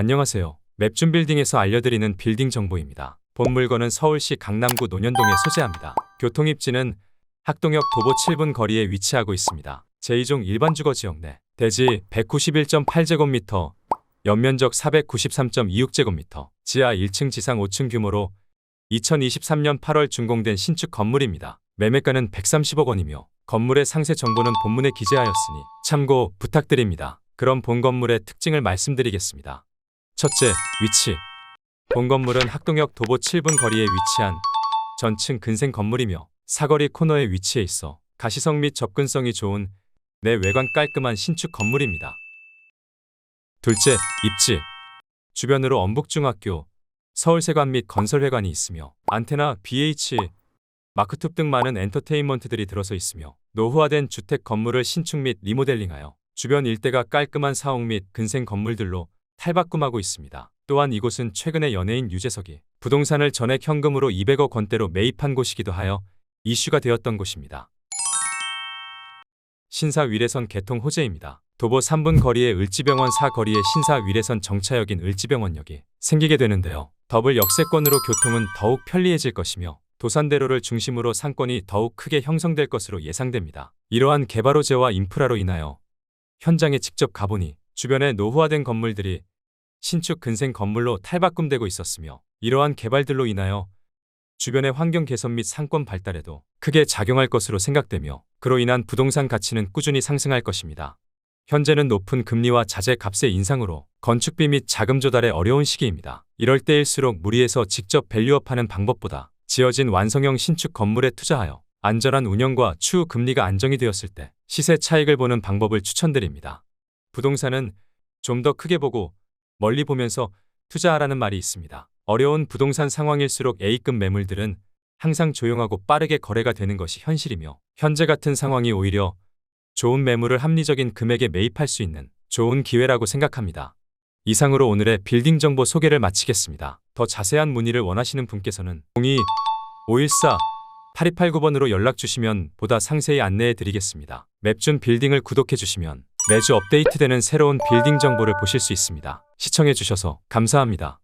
안녕하세요. 맵준 빌딩에서 알려드리는 빌딩 정보입니다. 본 물건은 서울시 강남구 논현동에 소재합니다. 교통 입지는 학동역 도보 7분 거리에 위치하고 있습니다. 제2종 일반 주거 지역 내 대지 191.8제곱미터, 연면적 493.26제곱미터, 지하 1층 지상 5층 규모로 2023년 8월 준공된 신축 건물입니다. 매매가는 130억 원이며 건물의 상세 정보는 본문에 기재하였으니 참고 부탁드립니다. 그럼 본 건물의 특징을 말씀드리겠습니다. 첫째, 위치. 본 건물은 학동역 도보 7분 거리에 위치한 전층 근생 건물이며 사거리 코너에 위치해 있어 가시성 및 접근성이 좋은 내 외관 깔끔한 신축 건물입니다. 둘째, 입지. 주변으로 엄북중학교, 서울세관 및 건설회관이 있으며 안테나, BH, 마크툽 등 많은 엔터테인먼트들이 들어서 있으며 노후화된 주택 건물을 신축 및 리모델링하여 주변 일대가 깔끔한 사옥 및 근생 건물들로 탈바꿈하고 있습니다. 또한 이곳은 최근에 연예인 유재석이 부동산을 전액 현금으로 200억 원대로 매입한 곳이기도 하여 이슈가 되었던 곳입니다. 신사 위례선 개통 호재입니다. 도보 3분 거리의 을지병원 사거리에 신사 위례선 정차역인 을지병원역이 생기게 되는데요. 더블 역세권으로 교통은 더욱 편리해질 것이며 도산대로를 중심으로 상권이 더욱 크게 형성될 것으로 예상됩니다. 이러한 개발 호재와 인프라로 인하여 현장에 직접 가보니 주변에 노후화된 건물들이 신축 근생 건물로 탈바꿈되고 있었으며 이러한 개발들로 인하여 주변의 환경 개선 및 상권 발달에도 크게 작용할 것으로 생각되며 그로 인한 부동산 가치는 꾸준히 상승할 것입니다. 현재는 높은 금리와 자재 값의 인상으로 건축비 및 자금 조달에 어려운 시기입니다. 이럴 때일수록 무리해서 직접 밸류업하는 방법보다 지어진 완성형 신축 건물에 투자하여 안전한 운영과 추후 금리가 안정이 되었을 때 시세 차익을 보는 방법을 추천드립니다. 부동산은 좀 더 크게 보고 멀리 보면서 투자하라는 말이 있습니다. 어려운 부동산 상황일수록 A급 매물들은 항상 조용하고 빠르게 거래가 되는 것이 현실이며 현재 같은 상황이 오히려 좋은 매물을 합리적인 금액에 매입할 수 있는 좋은 기회라고 생각합니다. 이상으로 오늘의 빌딩 정보 소개를 마치겠습니다. 더 자세한 문의를 원하시는 분께서는 02-514-8289번으로 연락 주시면 보다 상세히 안내해 드리겠습니다. 맵준 빌딩을 구독해 주시면 매주 업데이트되는 새로운 빌딩 정보를 보실 수 있습니다. 시청해 주셔서 감사합니다.